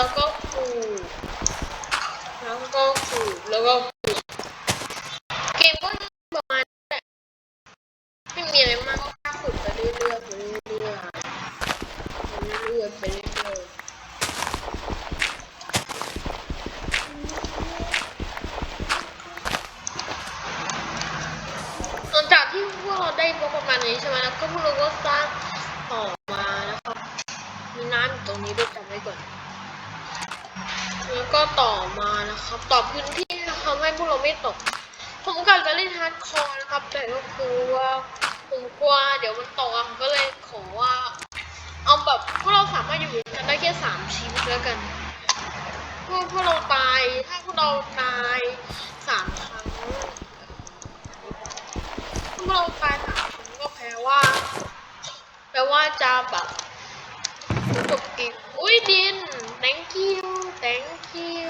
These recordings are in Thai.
แล้วก็ขูดแล้วก็ขูดแล้วก็ขูดเกมก็ประมาณนี้แหละไม่มีอะไรมากก็ค่ขุดไปเรื่อยๆไปเรื่อยๆไปเรื่อยๆไปเรื่อยๆจากที่พวกเราได้บล็กประมาณนี้ใช่ไหมแล้วก็พวกเราก็สร้างหอมานะครับ มีน้ำอยู่ตรงนี้ด้วยจำไว้ก่อน แล้วก็ต่อมานะครับ ต่อพื้นที่นะครับให้พวกเราไม่ตก ผมกะจะเล่นฮาร์ดคอร์นะครับ แต่ก็คือว่าผมกลัวเดี๋ยวมันตกอะผมก็เลยขอว่า เอาแบบพวกเราสามารถอยู่กันได้แค่สามชีวิตแล้วกันพวกพวกเราตายถ้าพวกเราตายสามครั้งถ้าพวกเราตายสามครั้งก็แปลว่าแปลว่าจะแบบจบเกม thank you thank you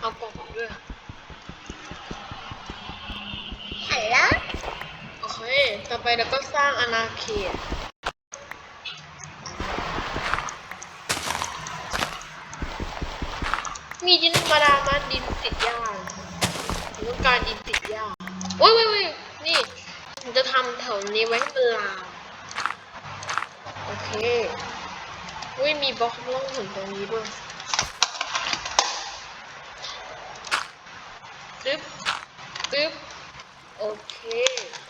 เอากล่องด้วยหันละโอเค ต่อไปเราก็สร้างอาณาเขตมีดินธรรมดามาดินติดหญ้าผมต้องการดินติดหญ้าโอ้ยโอ้ยโอ้ยนี่ผมจะทำแถวนี้ไว้ให้เป็นลาวโอเคอุ้ยมีบล็อกล่องหนตรงนี้ด้วย Okay.